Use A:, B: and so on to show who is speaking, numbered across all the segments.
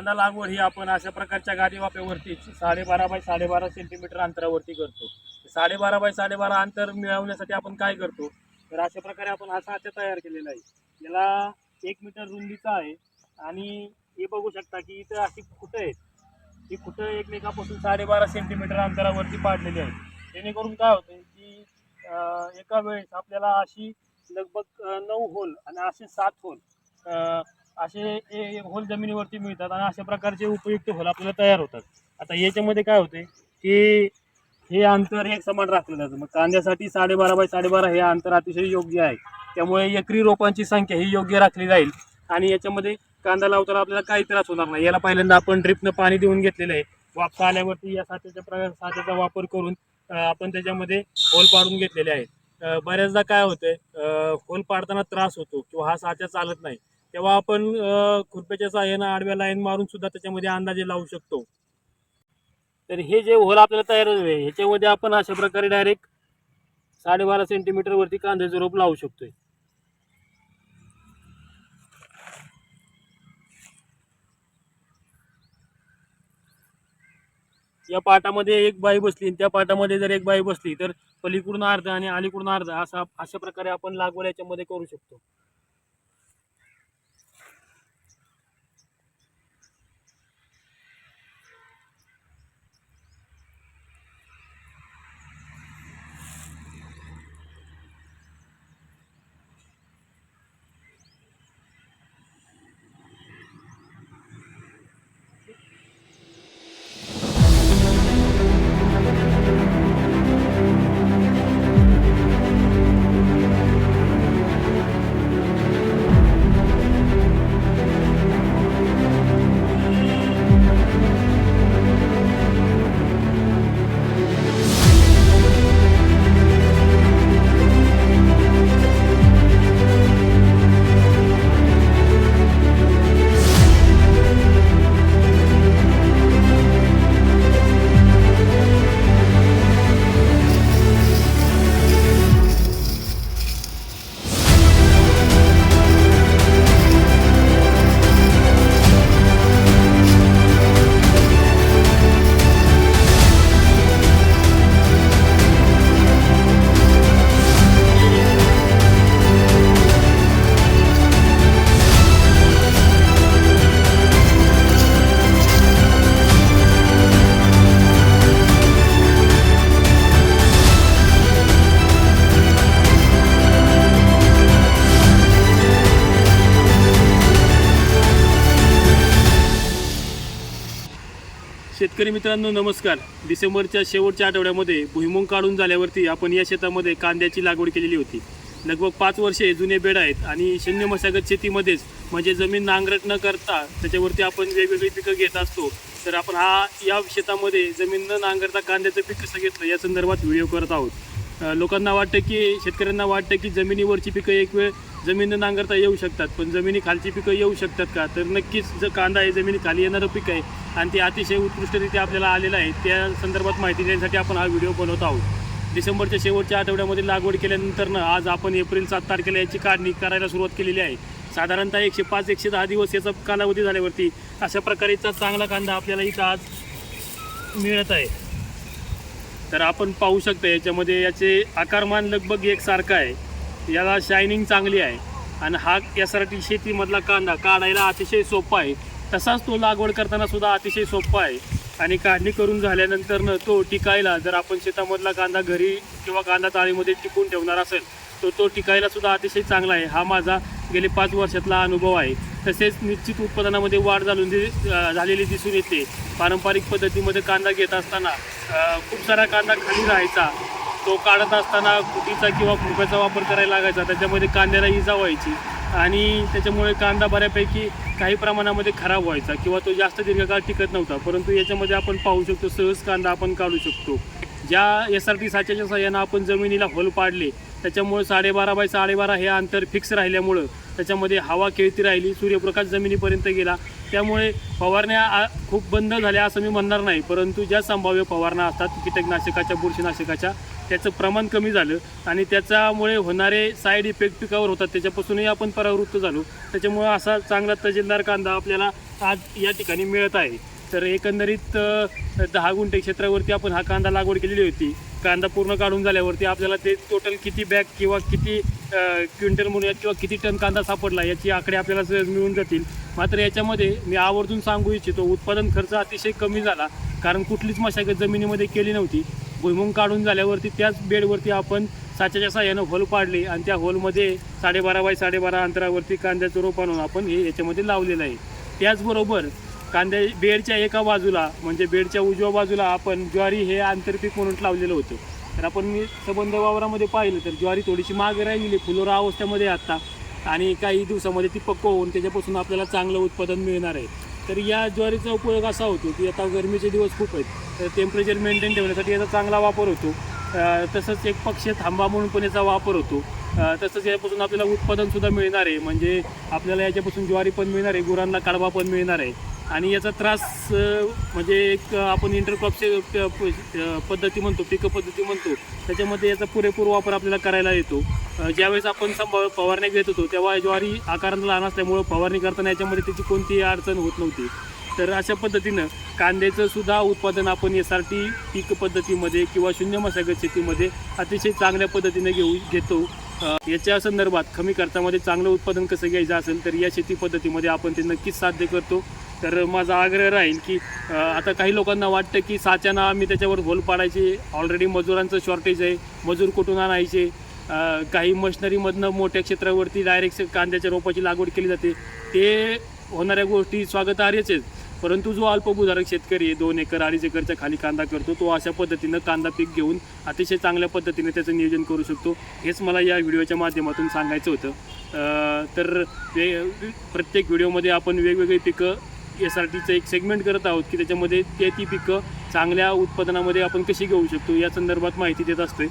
A: कांदा लागवड ही आपण अशा प्रकारच्या गादीवाप्यावरती साडेबारा बाय साडेबारा सेंटीमीटर अंतरावरती करतो. साडेबारा बाय साडेबारा अंतर मिळवण्यासाठी आपण काय करतो? तर अशा प्रकारे आपण हा साचा तयार केलेला आहे. याला एक मीटर रुंदीचा आहे. आणि हे बघू शकता की इथं अशी खुटं आहेत. ही खुटं एकमेकापासून साडेबारा सेंटीमीटर अंतरावरती पाडलेली आहेत. जेणेकरून काय होतं की एका वेळेस आपल्याला अशी लगभग नऊ होल आणि असे सात होल असे होल जमिनीवरती मिळतात आणि अशा प्रकारचे उपयुक्त होल आपल्याला तयार होतात. आता याच्यामध्ये काय होते की हे अंतर एक समान राखलं जातं. मग कांद्यासाठी साडेबारा बाय साडेबारा हे अंतर अतिशय योग्य आहे. त्यामुळे एकरी रोपांची संख्या ही योग्य राखली जाईल. आणि याच्यामध्ये कांदा लावताना आपल्याला काही त्रास होणार नाही. याला पहिल्यांदा आपण ड्रिपनं पाणी देऊन घेतलेलं आहे. वापसा आल्यावरती या साच्याच्या प्र साच्याचा वापर करून आपण त्याच्यामध्ये होल पाडून घेतलेले आहेत. बऱ्याचदा काय होतंय होल पाडताना त्रास होतो किंवा हा साचा चालत नाही. तेव्हा आपण खुरप्याच्या साह्यानं आडव्या लाईन मारून सुद्धा त्याच्यामध्ये अंदाजे लावू शकतो. तर हे जे होल आपल्याला तयार हवे ह्याच्यामध्ये आपण अशा प्रकारे डायरेक्ट साडेबारा सेंटीमीटर वरती कांद्याचं रोप लावू शकतोय. या पाटामध्ये एक बाई बसली आणि त्या पाटामध्ये जर एक बाई बसली तर पलीकडून अर्ध आणि अलीकडून अर्ध असा अशा प्रकारे आपण लागवड याच्यामध्ये करू शकतो. शेतकरी मित्रांनो नमस्कार. डिसेंबरच्या शेवटच्या आठवड्यामध्ये भुईमुंग काढून झाल्यावरती आपण या शेतामध्ये कांद्याची लागवड केलेली होती. लगभग पाच वर्षे जुने बेड आहेत आणि शून्य मशागत शेतीमध्येच म्हणजे जमीन नांगरट न करता त्याच्यावरती आपण वेगवेगळी पिकं घेत असतो. तर आपण हा या शेतामध्ये जमीन न नांगरता कांद्याचं पीक कसं घेतलं या संदर्भात व्हिडिओ करत आहोत. लोकांना वाटतं की शेतकऱ्यांना वाटतं की जमिनीवरची पिकं एक वेळ जमीन नांगरता येऊ शकतात पण जमिनी खालची पिकं येऊ शकतात का? तर नक्कीच जर कांदा आहे जमिनी खाली येणारं पीक आहे आणि ते अतिशय उत्कृष्टरित्या आपल्याला आलेलं आहे. त्या संदर्भात माहिती देण्यासाठी आपण हा व्हिडिओ बनवत आहोत. डिसेंबरच्या शेवटच्या आठवड्यामध्ये लागवड केल्यानंतरनं आज आपण एप्रिल सात तारखेला याची काढणी करायला सुरुवात केलेली आहे. साधारणतः एकशे पाच एकशे दहा दिवस याचा कालावधी झाल्यावरती अशा प्रकारेचा चांगला कांदा आपल्याला इथं आज मिळत आहे. तर आपण पाहू शकतो याच्यामध्ये याचे आकारमान लगभग एकसारखं आहे. याला शायनिंग चांगली आहे. आणि हा यासाठी शेतीमधला कांदा काढायला अतिशय सोपा आहे. तसाच तो लागवड करताना सुद्धा अतिशय सोपा आहे. आणि काढणी करून झाल्यानंतरनं तो टिकायला जर आपण शेतामधला कांदा घरी किंवा कांदा चाळीमध्ये टिकून ठेवणार असेल तर तो टिकायला सुद्धा अतिशय चांगला आहे. हा माझा गेले पाच वर्षातला अनुभव आहे. तसेच निश्चित उत्पादनामध्ये वाढ झालून झालेली दिसून येते. पारंपरिक पद्धतीमध्ये कांदा घेत असताना खूप सारा कांदा खाली राहायचा. तो काढत असताना कुटीचा किंवा खुरप्याचा वापर करायला लागायचा त्याच्यामध्ये कांद्याला इजा व्हायची आणि त्याच्यामुळे कांदा बऱ्यापैकी काही प्रमाणामध्ये खराब व्हायचा किंवा तो जास्त दीर्घकाळ टिकत नव्हता. परंतु याच्यामध्ये आपण पाहू शकतो सहज कांदा आपण काढू शकतो. ज्या एस आर टी साच्याच्या सहाय्यानं आपण जमिनीला होल पाडले त्याच्यामुळे साडेबारा बाय साडेबारा हे अंतर फिक्स राहिल्यामुळं त्याच्यामध्ये हवा खेळती राहिली सूर्यप्रकाश जमिनीपर्यंत गेला. त्यामुळे फवारण्या खूप बंद झाल्या असं मी म्हणणार नाही परंतु ज्या संभाव्य फवारण्या असतात कीटकनाशकाच्या बुरशीनाशकाच्या त्याचं प्रमाण कमी झालं आणि त्याच्यामुळे होणारे साईड इफेक्ट पिकावर होतात. त्याच्यापासूनही आपण परावृत्त झालो. त्याच्यामुळं असा चांगला तजेलदार कांदा आपल्याला आज या ठिकाणी मिळत आहे. तर एकंदरीत दहा गुंठे क्षेत्रावरती आपण हा कांदा लागवड केलेली होती. कांदा पूर्ण काढून झाल्यावरती आपल्याला ते टोटल किती बॅग किंवा किती क्विंटल म्हणून किंवा किती टन कांदा सापडला याची आकडे आपल्याला सहज मिळून जातील. मात्र याच्यामध्ये मी आवर्जून सांगू इच्छितो उत्पादन खर्च अतिशय कमी झाला. कारण कुठलीच मशागत जमिनीमध्ये केली नव्हती. भुईमुंग काढून झाल्यावरती त्याच बेडवरती आपण साच्याच्या साह्यानं होल पाडले आणि त्या होलमध्ये साडेबारा बाय साडेबारा अंतरावरती कांद्याचं रोप आणून आपण हे याच्यामध्ये लावलेलं आहे. त्याचबरोबर कांद्या बेडच्या एका बाजूला म्हणजे बेडच्या उजव्या बाजूला आपण ज्वारी हे आंतरपीक म्हणून लावलेलं होतं. तर आपण मी सबंध वावरामध्ये पाहिलं तर ज्वारी थोडीशी मागे राहिलेली फुलोरा अवस्थेमध्ये आत्ता. आणि काही दिवसामध्ये ती पक्व होऊन त्याच्यापासून आपल्याला चांगलं उत्पादन मिळणार आहे. तर या ज्वारीचा उपयोग असा होतो की आता गरमीचे दिवस खूप आहेत. टेम्परेचर मेंटेन ठेवण्यासाठी याचा चांगला वापर होतो. तसंच एक पक्ष थांबा म्हणून पण याचा वापर होतो. तसंच यापासून आपल्याला उत्पादनसुद्धा मिळणार आहे. म्हणजे आपल्याला याच्यापासून ज्वारी पण मिळणार आहे गुरांना कडवा पण मिळणार आहे. आणि याचा त्रास म्हणजे एक आपण इंटरक्रॉपचे पद्धती म्हणतो पिकं पद्धती म्हणतो त्याच्यामध्ये याचा पुरेपूर वापर आपल्याला करायला येतो. ज्यावेळेस आपण संभाव फवारण्या घेत होतो तेव्हा ज्वारी आकारांना लहान असल्यामुळं फवारणी करताना याच्यामध्ये त्याची कोणतीही अडचण होत नव्हती. तर अशा पद्धतीनं कांद्याचं सुद्धा उत्पादन आपण एस आर टी पीक पद्धतीमध्ये किंवा शून्य मशागत शेतीमध्ये अतिशय चांगल्या पद्धतीने घेऊ घेतो. याच्या संदर्भात कमी खर्चामध्ये चांगलं उत्पादन कसं घ्यायचं असेल तर या शेती पद्धतीमध्ये आपण ते नक्कीच साध्य करतो. तर माझा आग्रह राहील की आता काही लोकांना वाटतं की साच्याना आम्ही त्याच्यावर होल पाडायचे. ऑलरेडी मजुरांचं शॉर्टेज आहे. मजूर कुठून आणायचे? काही मशिनरीमधनं मोठ्या क्षेत्रावरती डायरेक्ट कांद्याच्या रोपाची लागवड केली जाते. ते होणाऱ्या गोष्टी स्वागतार्हच आहेत. परंतु जो अल्पभूधारक शेतकरी आहे दोन एकर अडीच एकरच्या खाली कांदा करतो तो अशा पद्धतीनं कांदा पीक घेऊन अतिशय चांगल्या पद्धतीने त्याचं नियोजन करू शकतो. हेच मला या व्हिडिओच्या माध्यमातून सांगायचं होतं. तर वे प्रत्येक व्हिडिओमध्ये आपण वेगवेगळी पिकं एस आर टीचं एक सेगमेंट करत आहोत की त्याच्यामध्ये ते ती पिकं चांगल्या उत्पादनामध्ये आपण कशी घेऊ शकतो या संदर्भात माहिती देत असतोय.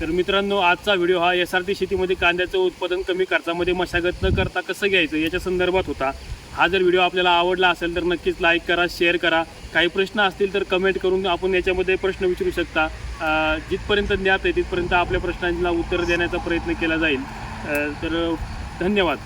A: तर मित्रांनो आजचा व्हिडिओ हा एस आर टी शेतीमध्ये कांद्याचं उत्पादन कमी खर्चामध्ये मशागत न करता कसं घ्यायचं याच्या संदर्भात होता. हा जर व्हिडिओ आपल्याला आवडला असेल तर नक्कीच लाईक करा शेअर करा. काही प्रश्न असतील तर कमेंट करून आपण याच्यामध्ये प्रश्न विचारू शकता. जिथपर्यंत ज्ञात आहे तिथपर्यंत आपल्या प्रश्नांना उत्तर देण्याचा प्रयत्न केला जाईल. तर धन्यवाद.